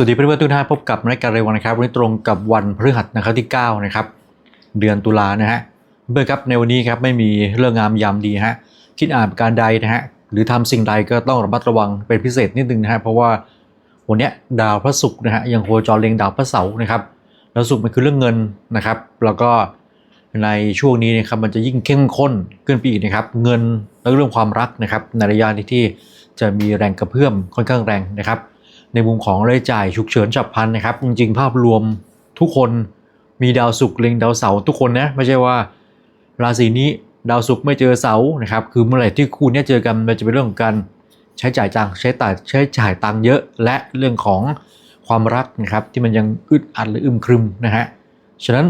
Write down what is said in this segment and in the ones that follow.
สวัสดีเพื่อนๆทุกท่านพบกับรายการเรวันนะครับวันนี้ตรงกับวันพฤหัสนะครับที่ 9 นะครับ เดือนตุลานะฮะเพื่อครับในวันนี้ครับไม่มีเรื่องงามยามดีฮะคิดอ่านการใดนะฮะหรือทำสิ่งใดก็ต้องระมัดระวังเป็นพิเศษนิดนึงนะฮะเพราะว่าวันเนี้ยดาวพระศุกร์นะฮะยังโคจรเล็งดาวพระเสาร์นะครับแล้วศุกร์มันคือเรื่องเงินนะครับ แล้วก็ในช่วงนี้นะครับมันจะยิ่งเข้มข้นขึ้นไปอีกนะครับ เงินและเรื่องความรักนะครับในระยะที่จะมีแรงกระเพื่อมค่อนข้างแรงนะครับ ในมุมของรายจ่ายฉุกเฉินฉับพลันนะครับ จริง ๆ ภาพรวมทุกคนมีดาวศุกร์เล็งดาวเสาร์ทุกคนนะไม่ใช่ว่า ราศีนี้ดาวศุกร์ไม่เจอเสาร์นะครับ คือเมื่อไหร่ที่คู่นี้เจอกันมันจะเป็นเรื่องของการใช้จ่ายจังใช้จ่ายใช้จ่ายตังค์เยอะ และเรื่องของความรักนะครับที่มันยังอึดอัดหรืออึมครึมนะฮะฉะนั้น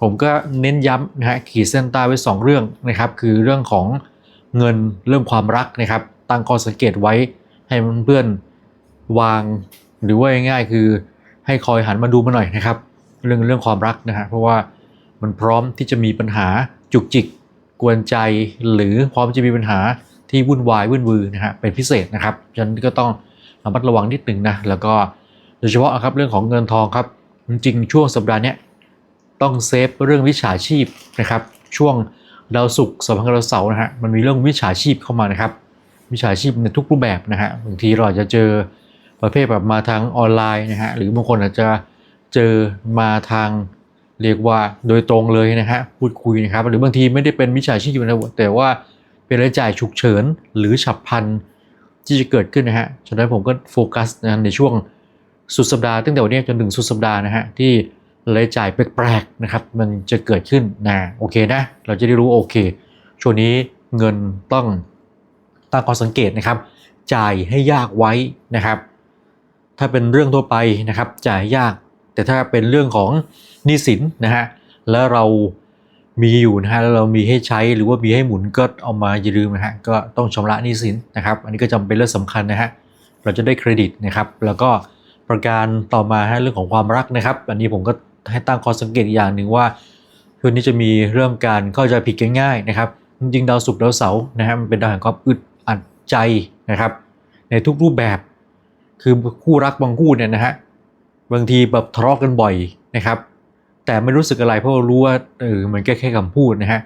ผมก็เน้นย้ำนะฮะขีดเส้นใต้ไว้ 2 เรื่องนะครับ คือเรื่องของเงินเรื่องความรักนะครับ ตั้งข้อสังเกตไว้ให้เพื่อนๆ วาง หรือว่าง่ายๆคือให้คอยหันมาดูมาหน่อยนะครับ เรื่องเรื่องความรักนะฮะเพราะว่ามันพร้อมที่จะมีปัญหาจุกจิก กวนใจ หรือพร้อมจะมีปัญหาที่วุ่นวายวุ่นวือนะฮะเป็นพิเศษนะครับฉะนั้นก็ต้องระมัดระวังนิดหนึ่งนะแล้วก็โดยเฉพาะครับเรื่องของเงินทองครับจริงๆช่วงสัปดาห์นี้ต้องเซฟเรื่องวิชาชีพนะครับ ช่วงดาวศุกร์สัมพันธ์ดาวเสาร์นะฮะมันมีเรื่องวิชาชีพเข้ามานะครับ วิชาชีพในทุกรูปแบบนะฮะบางทีเราอาจจะเจอ ประเภทแบบมาทางออนไลน์นะฮะหรือบางคนอาจจะเจอมาทางเรียกว่าโดยตรงเลยนะฮะพูดคุยนะครับ หรือบางทีไม่ได้เป็นวิชาชีพนะแต่ว่าเป็นรายจ่ายฉุกเฉินหรือฉับพลันที่จะเกิดขึ้นนะฮะฉะนั้นผมก็โฟกัสนะในช่วงสุดสัปดาห์ตั้งแต่วันนี้จนถึงสุดสัปดาห์นะฮะที่รายจ่ายแปลกๆนะครับ มันจะเกิดขึ้นนะโอเคนะ เราจะได้รู้โอเคช่วงนี้เงินต้องตั้งข้อสังเกตนะครับ จ่ายให้ยากไว้นะครับ ถ้าเป็นเรื่องทั่วไปนะครับจ่ายยาก แต่ถ้าเป็นเรื่องของหนี้สินนะฮะแล้วเรามีอยู่นะฮะแล้วเรามีให้ใช้หรือว่ามีให้หมุนก็เอามาอย่าลืมนะฮะก็ต้องชำระหนี้สินนะครับอันนี้ก็จำเป็นเรื่องสำคัญนะฮะเราจะได้เครดิตนะครับแล้วก็ประการต่อมาฮะเรื่องของความรักนะครับ อันนี้ผมก็ให้ตั้งข้อสังเกตอีกอย่างหนึ่งว่าคืนนี้จะมีเรื่องการเข้าใจผิดกันง่ายนะครับจริงดาวศุกร์ดาวเสาร์นะฮะมันเป็นดาวแห่งความอึดอัดใจนะครับ ในทุกรูปแบบ คือคู่รักบางคู่เนี่ยนะฮะบางทีแบบทะเลาะกันบ่อยนะครับ แต่ไม่รู้สึกอะไรเพราะรู้ว่าเออมันแค่แค่คำพูดนะฮะ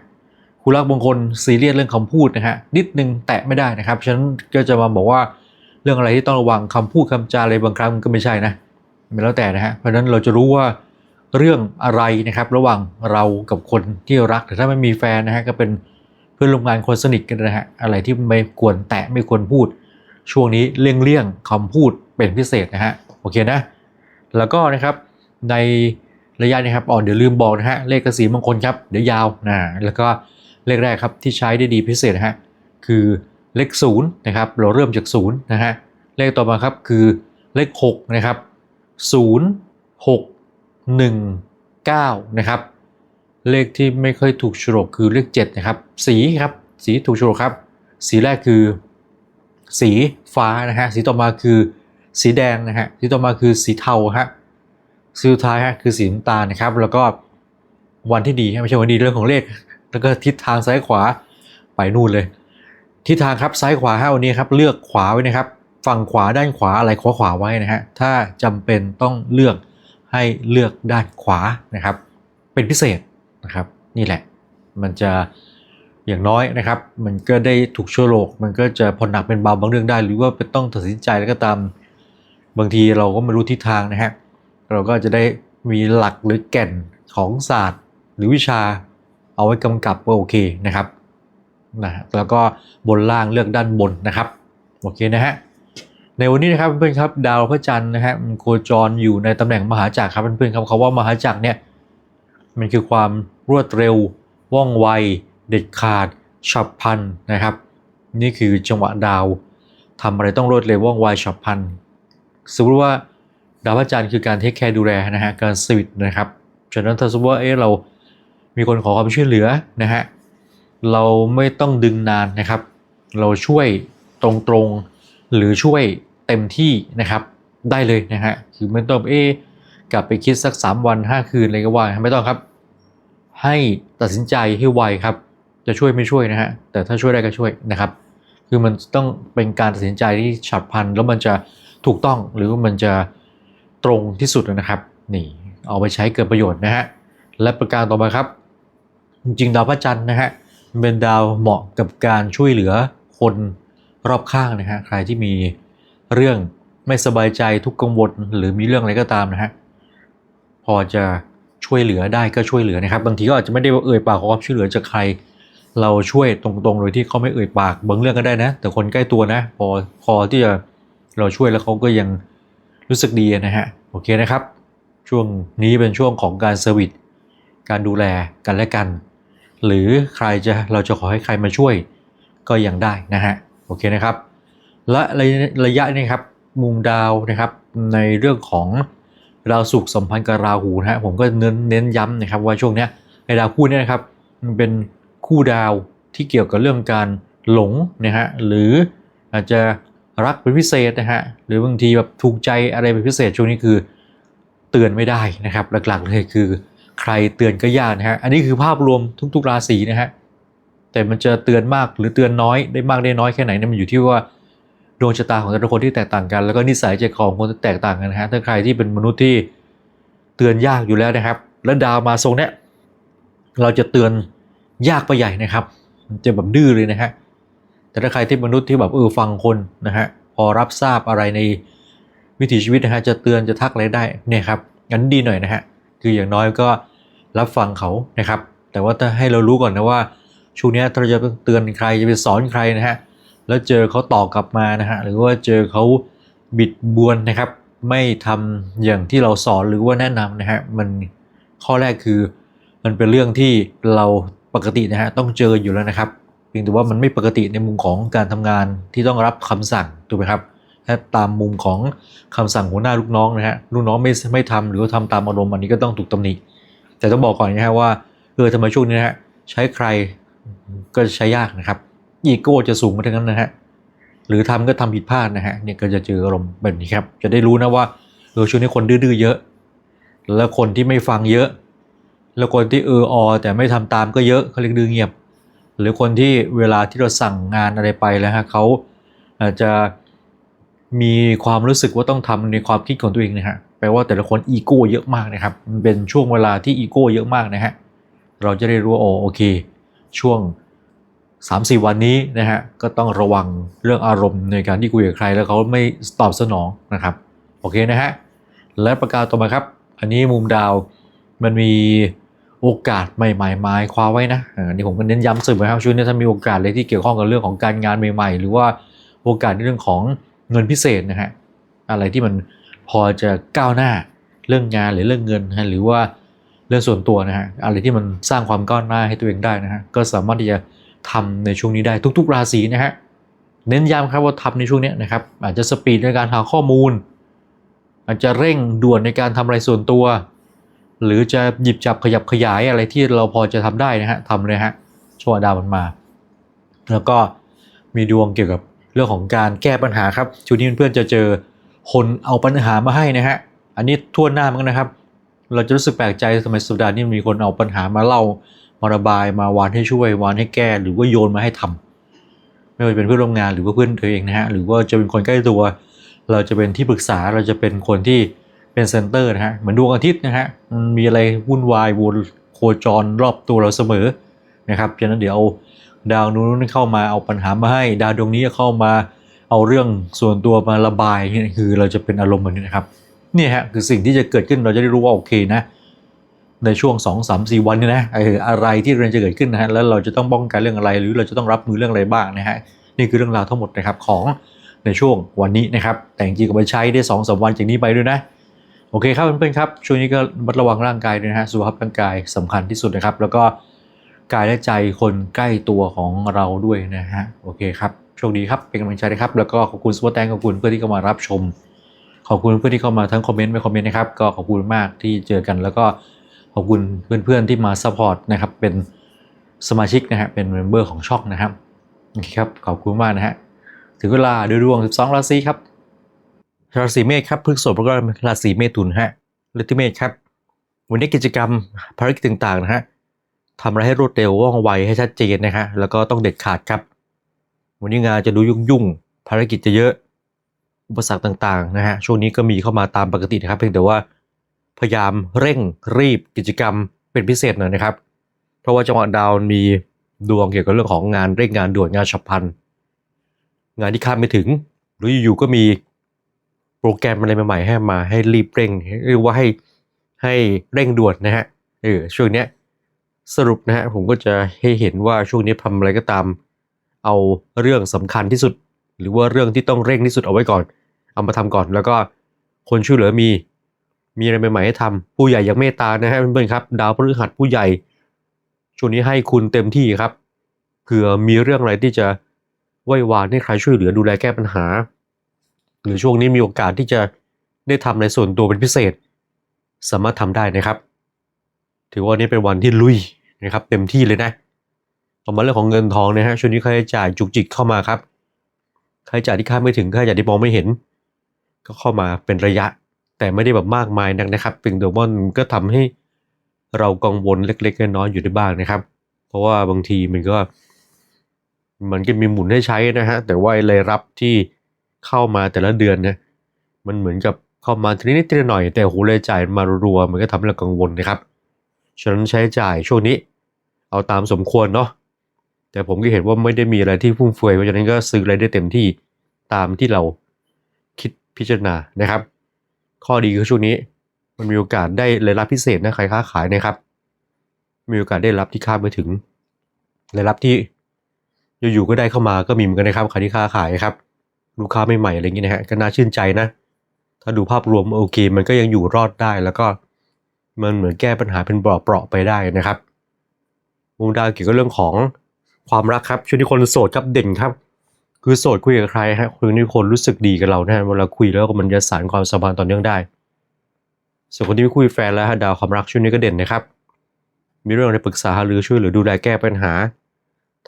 คู่รักบางคนซีเรียสเรื่องคำพูดนะฮะนิดนึงแตะไม่ได้นะครับฉะนั้นก็จะมาบอกว่าเรื่องอะไรที่ต้องระวังคำพูดคำจาอะไรบางครั้งมันก็ไม่ใช่นะมันแล้วแต่นะฮะเพราะฉะนั้นเราจะรู้ว่าเรื่องอะไรนะครับ ระหว่างเรากับคนที่รักแต่ถ้าไม่มีแฟนนะฮะก็เป็นเพื่อนร่วมงานคนสนิทกันนะฮะอะไรที่ไม่ควรแตะไม่ควรพูด ช่วงนี้เลี่ยงเลี่ยงคำพูดเป็นพิเศษนะฮะโอเคนะ แล้วก็นะครับในระยะนี้ครับอ๋อเดี๋ยวลืมบอกนะฮะเลขกระสีมงคลครับเดี๋ยวยาวนะแล้วก็เลขแรกครับที่ใช้ได้ดีพิเศษนะฮะคือเลขศูนย์นะครับเราเริ่มจากศูนย์นะฮะเลขต่อมาครับคือเลขหกนะครับศูนย์หกหนึ่งเก้านะครับเลขที่ไม่ค่อยถูกฉลกคือเลข7นะครับสีครับสีถูกฉลกครับ สีแรกคือ สีฟ้านะฮะสีต่อมาคือสีแดงนะฮะสีต่อมาคือสีเทาฮะสีสุดท้ายฮะคือสีน้ำตาลนะครับ แล้วก็วันที่ดีไม่ใช่วันดีเรื่องของเลข แล้วก็ทิศทางซ้ายขวาไปนู่นเลย ทิศทางครับซ้ายขวาฮะวันนี้ครับเลือกขวาไว้นะครับ ฝั่งขวาด้านขวาอะไรขวาขวาไว้นะฮะถ้าจำเป็นต้องเลือกให้เลือกด้านขวานะครับ เป็นพิเศษนะครับ นี่แหละ มันจะ อย่างน้อยนะครับ มันก็ได้ถูกชั่วโลก มันก็จะผ่อนหนักเป็นเบาบางเรื่องได้ หรือว่าเป็นต้องตัดสินใจแล้วก็ตามบางทีเราก็ไม่รู้ทิศทางนะฮะเราก็จะได้มีหลักหรือแก่นของศาสตร์ หรือวิชาเอาไว้กำกับว่าโอเคนะครับนะแล้วก็บนล่างเลือกด้านบนนะครับโอเคนะฮะในวันนี้นะครับเพื่อนครับดาวพระจันทร์นะฮะมันโคจรอยู่ในตำแหน่งมหาจักรครับเพื่อนๆครับเขาว่ามหาจักรเนี่ยมันคือความรวดเร็วว่องไว เด็ดขาดฉับพลันนะครับ นี่คือจังหวะดาวทำอะไรต้องรวดเร็วว่องไวฉับพลันสมมติว่าดาวพระจันทร์คือการเทคแคร์ดูแลนะฮะการสวิตนะครับฉะนั้นถ้าสมมติว่าเอ๊ะเรามีคนขอความช่วยเหลือนะฮะเราไม่ต้องดึงนานนะครับ เราช่วยตรงๆหรือช่วยเต็มที่นะครับได้เลยนะฮะคือไม่ต้องเอ๊ะกลับไปคิดสัก 3 วัน 5 คืนอะไรก็ว่า ไม่ต้องครับ ให้ตัดสินใจให้ไวครับ จะช่วยไม่ช่วยนะฮะแต่ถ้าช่วยได้ก็ช่วยนะครับ คือมันต้องเป็นการตัดสินใจที่ฉับพลันแล้วมันจะถูกต้องหรือมันจะตรงที่สุดนะครับนี่เอาไปใช้เกิดประโยชน์นะฮะและประการต่อมาครับ จริงๆดาวพระจันทร์นะฮะเป็นดาวเหมาะกับการช่วยเหลือคนรอบข้างนะฮะใครที่มีเรื่องไม่สบายใจทุกข์กังวลหรือมีเรื่องอะไรก็ตามนะฮะพอจะช่วยเหลือได้ก็ช่วยเหลือนะครับ บางทีก็อาจจะไม่ได้เอ่ยปากขอความช่วยเหลือจากใคร เราช่วยตรงๆ โดยที่เขาไม่เอ่ยปากบางเรื่องก็ได้นะ แต่คนใกล้ตัวนะ พอพอที่จะเราช่วยแล้วเขาก็ยังรู้สึกดีนะฮะ โอเคนะครับ ช่วงนี้เป็นช่วงของการเซอร์วิสการดูแลกันและกัน หรือใครจะเราจะขอให้ใครมาช่วยก็ยังได้นะฮะ โอเคนะครับ และระยะระยะนี้ครับมุมดาวนะครับในเรื่องของดาวศุกร์สัมพันธ์กับราหูนะฮะผมก็เน้นเน้นย้ำนะครับว่าช่วงนี้ยไอ้ดาวคู่นี้นะครับมันเป็น คู่ดาวที่เกี่ยวกับเรื่องการหลงนะฮะหรืออาจจะรักเป็นพิเศษนะฮะหรือบางทีแบบถูกใจอะไรเป็นพิเศษช่วงนี้คือเตือนไม่ได้นะครับ หลักๆเลยคือใครเตือนก็ยากนะฮะอันนี้คือภาพรวมทุกๆราศีนะฮะแต่มันจะเตือนมากหรือเตือนน้อยได้มากได้น้อยแค่ไหนเนี่ยมันอยู่ที่ว่าดวงชะตาของแต่ละคนที่แตกต่างกัน แล้วก็นิสัยใจคอของคนที่แตกต่างกันนะฮะถ้าใครที่เป็นมนุษย์ที่เตือนยากอยู่แล้วนะครับ แล้วดาวมาทรงเนี้ยเราจะเตือน ยากไปใหญ่นะครับ มันจะแบบดื้อเลยนะฮะแต่ถ้าใครที่มนุษย์ที่แบบเออฟังคนนะฮะพอรับทราบอะไรในวิถีชีวิตนะฮะจะเตือนจะทักอะไรได้เนี่ยครับงั้นดีหน่อยนะฮะคืออย่างน้อยก็รับฟังเขานะครับ แต่ว่าถ้าให้เรารู้ก่อนนะว่าช่วงเนี้ยเราจะเตือนใครจะไปสอนใครนะฮะแล้วเจอเขาตอบกลับมานะฮะหรือว่าเจอเขาบิดบวนนะครับ ไม่ทำอย่างที่เราสอนหรือว่าแนะนำนะฮะมันข้อแรกคือมันเป็นเรื่องที่เรา ปกตินะฮะต้องเจออยู่แล้วนะครับเพียงแต่ว่ามันไม่ปกติในมุมของการทำงานที่ต้องรับคำสั่งถูกไหมครับถ้าตามมุมของคำสั่งหัวหน้าลูกน้องนะฮะลูกน้องไม่ไม่ทำหรือว่าทำตามอารมณ์อันนี้ก็ต้องถูกตำหนิแต่ต้องบอกก่อนนะฮะว่าเออทำไมช่วงนี้นะฮะใช้ใครก็ใช้ยากนะครับอีโก้จะสูงมาทั้งนั้นนะฮะหรือทำก็ทำผิดพลาดนะฮะเนี่ยก็จะเจออารมณ์แบบนี้ครับจะได้รู้นะว่าเออช่วงนี้คนดื้อๆเยอะ แล้วคนที่ไม่ฟังเยอะ แล้วคนที่เอออแต่ไม่ทำตามก็เยอะเขาเรียกดื้อเงียบ หรือคนที่เวลาที่เราสั่งงานอะไรไปแล้วฮะเขาอาจจะมีความรู้สึกว่าต้องทำในความคิดของตัวเองนะฮะแปลว่าแต่ละคนอีโก้เยอะมากนะครับมันเป็นช่วงเวลาที่อีโก้เยอะมากนะฮะเราจะได้รู้โอโอเค ช่วง 3-4 วันนี้นะฮะก็ต้องระวังเรื่องอารมณ์ในการที่คุยกับใครแล้วเขาไม่ตอบสนองนะครับโอเคนะฮะและประการต่อมาครับ อันนี้มุมดาวมันมี โอกาสใหม่ๆมาคว้าไว้นะอันนี้ผมก็เน้นย้ำเสมอครับช่วงนี้ถ้ามีโอกาสอะไรที่เกี่ยวข้องกับเรื่องของการงานใหม่ ๆ หรือว่าโอกาสในเรื่องของเงินพิเศษนะฮะอะไรที่มันพอจะก้าวหน้าเรื่องงานหรือเรื่องเงินนะฮะหรือว่าเรื่องส่วนตัวนะฮะอะไรที่มันสร้างความก้าวหน้าให้ตัวเองได้นะฮะก็สามารถที่จะทำในช่วงนี้ได้ทุก ๆ ราศีนะฮะเน้นย้ำครับว่าทำในช่วงนี้นะครับอาจจะสปีดในการหาข้อมูล อาจจะเร่งด่วนในการทำอะไรส่วนตัว หรือจะหยิบจับขยับขยายอะไรที่เราพอจะทำได้นะฮะทำเลยฮะช่วงดาวมันมา แล้วก็มีดวงเกี่ยวกับเรื่องของการแก้ปัญหาครับช่วงนี้เพื่อนๆจะเจอคนเอาปัญหามาให้นะฮะอันนี้ทั่วหน้ามันนะครับ เราจะรู้สึกแปลกใจทำไมสัปดาห์นี้มีคนเอาปัญหามาเล่ามาระบายมาวานให้ช่วยวานให้แก้หรือว่าโยนมาให้ทำไม่ว่าจะเป็นเพื่อนร่วมงานหรือว่าเพื่อนเธอเองนะฮะหรือว่าจะเป็นคนใกล้ตัว เราจะเป็นที่ปรึกษาเราจะเป็นคนที่ เป็นเซนเตอร์นะฮะเหมือนดวงอาทิตย์นะฮะมันมีอะไรวุ่นวายวนโคจรรอบตัวเราเสมอนะครับฉะนั้นเดี๋ยวเอาดาวนู้นเข้ามาเอาปัญหามาให้ ดาวดวงนี้เข้ามาเอาเรื่องส่วนตัวมาระบายนี่คือเราจะเป็นอารมณ์แบบนี้นะครับนี่ฮะคือสิ่งที่จะเกิดขึ้นเราจะได้รู้ว่าโอเคนะ ในช่วง 2 3 4 วันนี้นะเอออะไรที่เรียนจะเกิดขึ้นนะฮะแล้วเราจะต้องป้องกันเรื่องอะไร หรือเราจะต้องรับมือเรื่องอะไรบ้างนะฮะนี่คือเรื่องราวทั้งหมดนะครับของในช่วงวันนี้นะครับ แต่จริงๆก็ไปใช้ได้2อสวันจากนี้ไปด้วยนะ โอเคครับเพื่อนๆครับ ช่วงนี้ก็ระมัดระวังร่างกายด้วยนะฮะสุขภาพร่างกายสำคัญที่สุดนะครับ แล้วก็กายและใจคนใกล้ตัวของเราด้วยนะฮะโอเคครับโชคดีครับเป็นกำลังใจนะครับ แล้วก็ขอบคุณสปอร์ตแตงขอบคุณเพื่อนที่เข้ามารับชม ขอบคุณเพื่อนที่เข้ามาทั้งคอมเมนต์ไม่คอมเมนต์นะครับก็ขอบคุณมากที่เจอกัน แล้วก็ขอบคุณเพื่อนๆที่มาซัพพอร์ตนะครับเป็นสมาชิกนะฮะเป็นเมมเบอร์ของช่องนะครับโอเคครับขอบคุณมากนะฮะถึงเวลาดูดวง 12 ราศีครับ ราศีเมษครับพฤกษภแล้วก็ราศีเมถุนฮะฤทธิเมษครับวันนี้กิจกรรมภารกิจต่างๆนะฮะทำอะไรให้รวดเร็วว่องไวให้ชัดเจนนะฮะแล้วก็ต้องเด็ดขาดครับ วันนี้งานจะดูยุ่งๆภารกิจจะเยอะอุปสรรคต่างๆนะฮะช่วงนี้ก็มีเข้ามาตามปกตินะครับ เพียงแต่ว่าพยายามเร่งรีบกิจกรรมเป็นพิเศษหน่อยนะครับ เพราะว่าจังหวะดาวน์มีดวงเกี่ยวกับเรื่องของงานเร่งงานด่วนงานฉับพลัน งานที่คาดไม่ถึง หรืออยู่ๆก็มี โปรแกรมอะไรใหม่ๆให้มาให้รีบเร่งหรือว่าให้ให้เร่งด่วนนะฮะเออช่วงเนี้ยสรุปนะฮะผมก็จะให้เห็นว่าช่วงนี้ทำอะไรก็ตาม เอาเรื่องสำคัญที่สุด หรือว่าเรื่องที่ต้องเร่งที่สุดเอาไว้ก่อน เอามาทำก่อนแล้วก็คนช่วยเหลือมี มีอะไรใหม่ๆให้ทำผู้ใหญ่ยังเมตตานะฮะเพื่อนๆครับ ดาวพฤหัสผู้ใหญ่ ช่วงนี้ให้คุณเต็มที่ครับเผื่อมีเรื่องอะไรที่จะไหว้วานให้ใครช่วยเหลือดูแลแก้ปัญหา หรือช่วงนี้มีโอกาสที่จะได้ทำในส่วนตัวเป็นพิเศษ สามารถทำได้นะครับ ถือว่านี่เป็นวันที่ลุยนะครับ เต็มที่เลยนะต่อมาเรื่องของเงินทองนะฮะช่วงนี้ค่าใช้จ่ายจุกจิกเข้ามาครับค่าใช้จ่ายที่คาดไม่ถึงค่าใช้จ่ายที่มองไม่เห็น ก็เข้ามาเป็นระยะ แต่ไม่ได้แบบมากมายนักนะครับเพียงแต่ว่ามันก็ทำให้เรากังวลเล็กๆน้อยๆอยู่ได้บ้างนะครับ เพราะว่าบางทีมันก็ มันก็มีหมุนให้ใช้นะฮะแต่ว่ารายรับที่ เข้ามาแต่ละเดือนเนี่ยมันเหมือนกับเข้ามาทีนิดทีหน่อย แต่โหรายจ่ายมารัวๆมันก็ทำให้เรากังวลนะครับ ฉะนั้นใช้จ่ายช่วงนี้ เอาตามสมควรเนาะแต่ผมก็เห็นว่าไม่ได้มีอะไรที่ฟุ่มเฟือยเพราะฉะนั้นก็ซื้ออะไรได้เต็มที่ตามที่เราคิดพิจารณานะครับ ข้อดีคือช่วงนี้ มันมีโอกาสได้รายรับพิเศษนะใครค้าขายนะครับ มีโอกาสได้รับที่คาดไม่ถึงรายรับที่อยู่ๆก็ได้เข้ามาก็มีเหมือนกันนะครับใครที่ค้าขายครับ ลูกค้าใหม่ๆอะไรอย่างนี้ยนะฮะก็น่าชื่นใจนะ ถ้าดูภาพรวมโอเค มันก็ยังอยู่รอดได้แล้วก็มันเหมือนแก้ปัญหาเป็นเปราะๆไปได้นะครับมุมดาวเกี่ยวกับเรื่องของความรักครับช่วงนี้คนโสดครับเด่นครับ คือโสดคุยกับใครฮะคือนี่คนรู้สึกดีกับเรานะฮะเวลาคุยแล้วก็มันจะสานความสัมพันธ์ต่อเนื่องได้ ส่วนคนที่ไม่คุยแฟนแล้วฮะดาวความรักช่วงนี้ก็เด่นนะครับ มีเรื่องอะไรปรึกษาหรือช่วยหลือดูแลแก้ปัญหา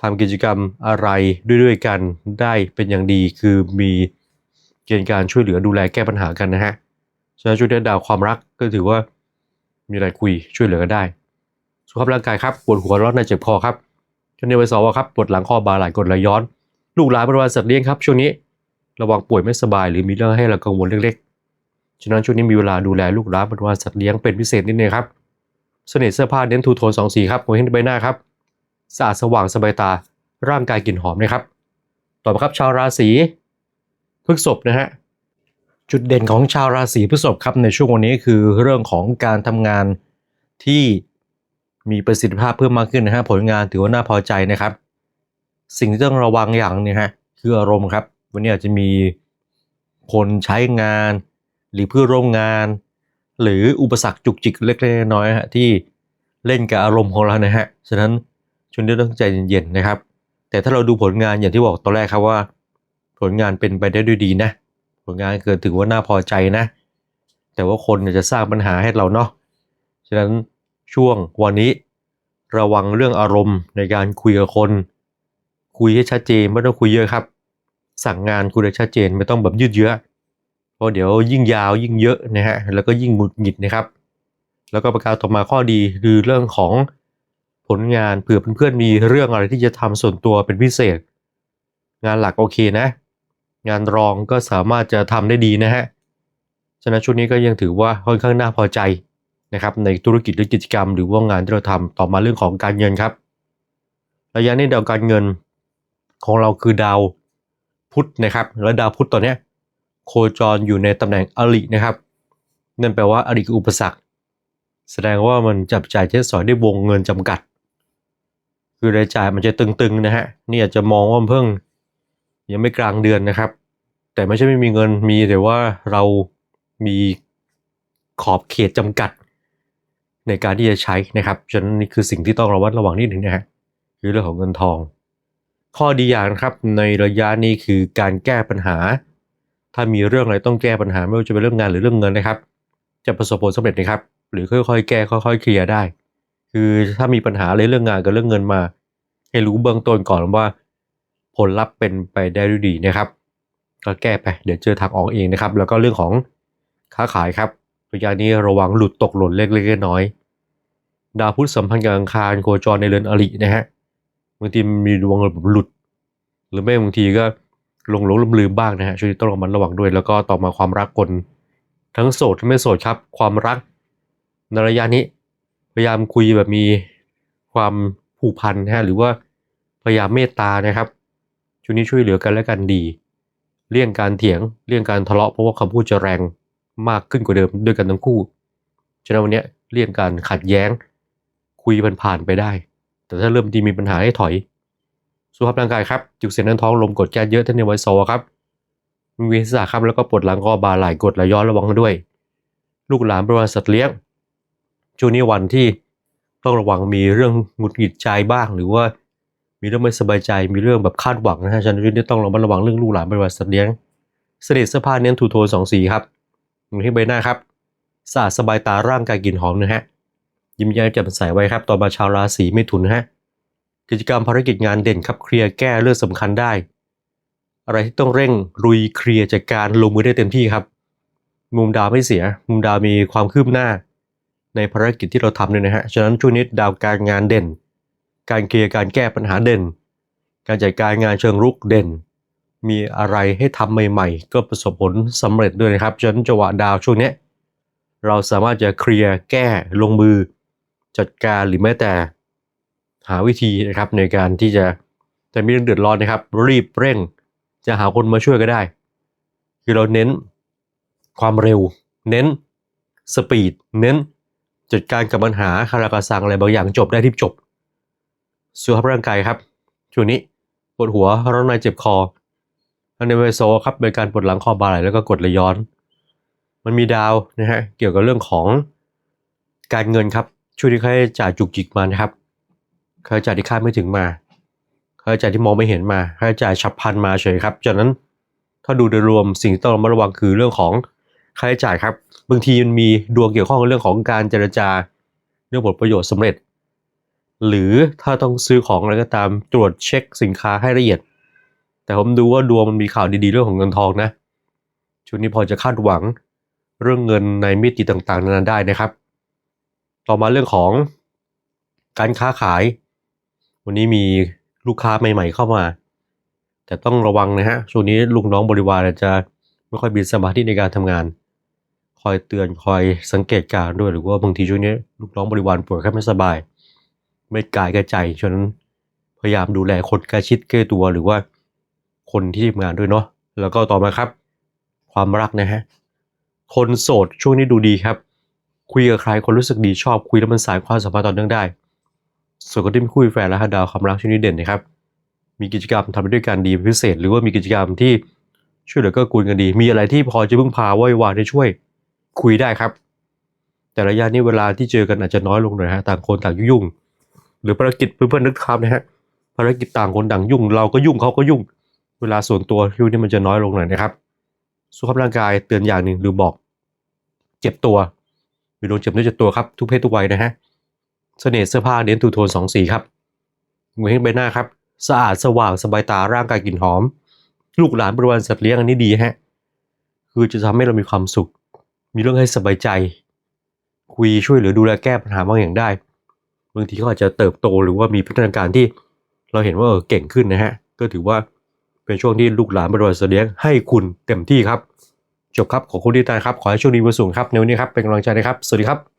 ทำกิจกรรมอะไรด้วยๆกันได้เป็นอย่างดี คือมีเกณฑ์การช่วยเหลือดูแลแก้ปัญหากันนะฮะฉะนั้นช่วงนี้ดาวความรักก็ถือว่ามีอะไรคุยช่วยเหลือกันได้ สุขภาพร่างกายครับปวดหัวร้อนในเจ็บคอครับช่วงนี้ไวสอวครับปวดหลังคอบ่าไหล่กดไหลย้อน ลูกหลานบริวารสัตว์เลี้ยงครับ ช่วงนี้ระวังป่วยไม่สบายหรือมีเรื่องให้เรากังวลเล็กๆ ฉะนั้นช่วงนี้มีเวลาดูแลลูกหลานบริวารสัตว์เลี้ยงเป็นพิเศษนิดนึงครับ เสน่ห์เสื้อผ้าเน้นทูโทนสองสีครับหัวเห็นใบหน้าครับ สะอาดสว่างสบายตาร่างกายกลิ่นหอมนะครับ ต่อมาครับชาวราศีพฤษภนะฮะจุดเด่นของชาวราศีพฤษภครับในช่วงวันนี้คือเรื่องของการทำงานที่มีประสิทธิภาพเพิ่มมากขึ้นนะฮะผลงานถือว่าน่าพอใจนะครับ สิ่งที่ต้องระวังอย่างนึงฮะคืออารมณ์ครับ วันนี้อาจจะมีคนใช้งาน หรือเพื่อร่วมงาน หรืออุปสรรคจุกจิกเล็กๆน้อยๆฮะที่เล่นกับอารมณ์ของเรานะฮะฉะนั้น ช่วงนี้ต้องใจเย็นๆนะครับ แต่ถ้าเราดูผลงานอย่างที่บอกตอนแรกครับว่า ผลงานเป็นไปได้ด้วยดีนะ ผลงานเกิดถือว่าน่าพอใจนะ แต่ว่าคนจะสร้างปัญหาให้เราเนาะฉะนั้นช่วงวันนี้ระวังเรื่องอารมณ์ในการคุยกับคน คุยให้ชัดเจนไม่ต้องคุยเยอะครับ สั่งงานคุยให้ชัดเจนไม่ต้องแบบยืดเยื้อเพราะเดี๋ยวยิ่งยาวยิ่งเยอะนะฮะแล้วก็ยิ่งหงุดหงิดนะครับ แล้วก็ประการต่อมาข้อดีคือเรื่องของ ลงานเผื่อเพื่อนๆมีเรื่องอะไรที่จะทำส่วนตัวเป็นพิเศษ งานหลักโอเคนะ งานรองก็สามารถจะทำได้ดีนะฮะฉะนั้นช่วงนี้ก็ยังถือว่าค่อนข้างน่าพอใจนะครับในธุรกิจหรือกิจกรรม หรือว่างานที่เราทำต่อมาเรื่องของการเงินครับ ระยะนี้ดาวการเงินของเราคือดาวพุธนะครับ แล้วดาวพุธตอนนี้โคจรอยู่ในตำแหน่งอรินะครับ นั่นแปลว่าอริคืออุปสรรค แสดงว่ามันจับจ่ายใช้สอยได้วงเงินจำกัด คือรายจ่ายมันจะตึงๆนะฮะนี่อาจจะมองว่ามันเพิ่ง ยังไม่กลางเดือนนะครับ แต่ไม่ใช่ไม่มีเงินมีแต่ว่าเรามีขอบเขตจำกัด ในการที่จะใช้นะครับฉะนั้นนี่คือสิ่งที่ต้องระวัดระวังนิดหนึ่งนะฮะคือเรื่องของเงินทอง ข้อดีอย่างครับในระยะนี้คือการแก้ปัญหา ถ้ามีเรื่องอะไรต้องแก้ปัญหาไม่ว่าจะเป็นเรื่องงานหรือเรื่องเงินนะครับ จะประสบผลสำเร็จนะครับ หรือค่อยๆ แก้ค่อยๆเคลียร์ได้ คือถ้ามีปัญหาอะไรเรื่องงานกับเรื่องเงินมา ให้รู้เบื้องต้นก่อนว่า ผลลัพธ์เป็นไปได้ด้วยดีนะครับก็แก้ไปเดี๋ยวเจอทางออกเองนะครับ แล้วก็เรื่องของค้าขายครับระยะนี้ระวังหลุดตกหล่นเล็กๆน้อยๆดาวพุธสัมพันธ์กับอังคารโคจรในเรือนอรินะฮะบางทีมีดวงแบบหลุด หรือไม่บางทีก็หลงหลงลืมลืมบ้างนะฮะช่วงนี้ต้องระมัดระวังด้วย แล้วก็ต่อมาความรักคนทั้งโสดทั้งไม่โสดครับ ความรักในระยะนี้ พยายามคุยแบบมีความผูกพันนะฮะหรือว่าพยายามเมตตานะครับช่วงนี้ช่วยเหลือกันและกันดี เลี่ยงการเถียงเลี่ยงการทะเลาะเพราะว่าคำพูดจะแรงมากขึ้นกว่าเดิมด้วยกันทั้งคู่ฉะนั้นวันนี้เลี่ยงการขัดแย้ง คุยผ่านๆไปได้ แต่ถ้าเริ่มดีมีปัญหาให้ถอย สุขภาพร่างกายครับ จุกเสียนน้นท้องลมกดแก๊สเยอะท่านในวัยโซครับมีเวียนศีระครับแล้วก็ปวดหลังคอบาไหลกดไหลย้อนระวังด้วย ลูกหลานบริวารสัตว์เลี้ยง ช่วงนี้วันที่ต้องระวังมีเรื่องหงุดหงิดใจบ้าง หรือว่ามีเรื่องไม่สบายใจ มีเรื่องแบบคาดหวังนะฮะชั้นวงนี้ต้องระมัดระวังเรื่องลูกหลานบริวารสัตว์เลี้ยงเสด็จเสื้อผ้าเน้นทูโทนสองสีครับอยู่ที่ใบหน้าครับสะอาดสบายตาร่างกายกลิ่นหอมนะฮะยิ้มแย้มแจ่มใสไว้ครับต่อมาชาวราศีเมถุนฮะกิจกรรมภารกิจงานเด่นครับเคลียร์แก้เรื่องสำคัญได้ อะไรที่ต้องเร่งรุยเคลียร์จัดการลงมือได้เต็มที่ครับ มุมดาวไม่เสีย มุมดาวมีความคืบหน้า ในภารกิจที่เราทำเนี่ยนะฮะ ฉะนั้นช่วงนี้ดาวการงานเด่น การเคลียร์การแก้ปัญหาเด่น การจัดการงานเชิงรุกเด่น มีอะไรให้ทำใหม่ ๆ ก็ประสบผลสำเร็จด้วยนะครับ ฉะนั้นจังหวะดาวช่วงเนี้ยเราสามารถจะเคลียร์แก้ลงมือ จัดการหรือแม้แต่หาวิธีนะครับในการที่จะแต่มีเรื่องเดือดร้อนนะครับ รีบเร่งจะหาคนมาช่วยก็ได้ คือเราเน้นความเร็ว เน้นสปีด เน้น จัดการกับปัญหาคารากาซังอะไรบางอย่างจบได้ที่จบสุขภาพร่างกายครับช่วงนี้ปวดหัวร้อนในเจ็บคออันในเวโซครับเป็นการปวดหลังคอบ่าไหลแล้วก็กดไหลย้อน มันมีดาวนะฮะเกี่ยวกับเรื่องของการเงินครับช่วยที่ค่าใช้จ่ายจุกจิกมานะครับค่าใช้จ่ายที่คาดไม่ถึงมาค่าใช้จ่ายที่มองไม่เห็นมาค่าใช้จ่ายฉับพลันมาเฉยครับจากนั้นถ้าดูโดยรวมสิ่งที่ต้องระมัดระวังคือเรื่องของ ค่าใช้จ่ายครับ บางทีมันมีดวงเกี่ยวข้องกับเรื่องของการเจรจาเรื่องผลประโยชน์สำเร็จ หรือถ้าต้องซื้อของอะไรก็ตามตรวจเช็คสินค้าให้ละเอียด แต่ผมดูว่าดวงมันมีข่าวดีๆเรื่องของเงินทองนะช่วงนี้พอจะคาดหวังเรื่องเงินในมิติต่างๆนานาได้นะครับ ต่อมาเรื่องของการค้าขาย วันนี้มีลูกค้าใหม่ ๆ เข้ามา แต่ต้องระวังนะฮะช่วงนี้ลูกน้องบริวารอาจจะไม่ค่อยมีสมาธิในการทำงาน คอยเตือนคอยสังเกตการ์ด้วยหรือว่าบางทีช่วงนี้ลูกน้องบริวารป่วยแค่ไม่สบาย ไม่กายก็ใจฉะนั้นพยายามดูแลคนใกล้ชิดใกล้ตัวหรือว่าคนที่ทำงานด้วยเนาะแล้วก็ต่อมาครับ ความรักนะฮะคนโสดช่วงนี้ดูดีครับ คุยกับใครคนรู้สึกดีชอบคุยแล้วมันสายความสัมพันธ์ต่อเนื่องได้ส่วนคนที่ไม่คุยแฟนและฮะดาวความรักช่วงนี้เด่นนะครับ มีกิจกรรมทำไปด้วยกันดีพิเศษ หรือว่ามีกิจกรรมที่ช่วยเหลือเก็กูลกันดี มีอะไรที่พอจะพึ่งพาไหว้วานได้ช่วย คุยได้ครับ แต่ระยะนี้เวลาที่เจอกันอาจจะน้อยลงหน่อยฮะต่างคนต่างยุ่ง หรือภารกิจเพื่อนๆนึกคำนะฮะภารกิจต่างคนต่างยุ่ง เราก็ยุ่งเขาก็ยุ่ง เวลาส่วนตัวช่วงนี้มันจะน้อยลงหน่อยนะครับสุขภาพร่างกายเตือนอย่างหนึ่งหรือบอก เจ็บตัวมีโดนเจ็บเนื้อเจ็บตัวครับ ทุกเพศทุกวัยนะฮะเสน่ห์เสื้อผ้าเน้นทูโทนสองสีครับมือให้ใบหน้าครับสะอาดสว่างสบายตาร่างกายกลิ่นหอม ลูกหลานบริวารสัตว์เลี้ยงอันนี้ดีฮะคือจะทำให้เรามีความสุข มีเรื่องให้สบายใจ คุยช่วยเหลือดูแลแก้ปัญหาบางอย่างได้ บางทีก็อาจจะเติบโตหรือว่ามีพัฒนาการที่เราเห็นว่าเออเก่งขึ้นนะฮะ ก็ถือว่าเป็นช่วงที่ลูกหลานบริวารสัตว์เลี้ยงให้คุณเต็มที่ครับ จบครับ ขอคุณที่ตามครับ ขอให้ช่วงดีวันสูงครับ ในวันนี้ครับ เป็นกำลังใจนะครับ สวัสดีครับ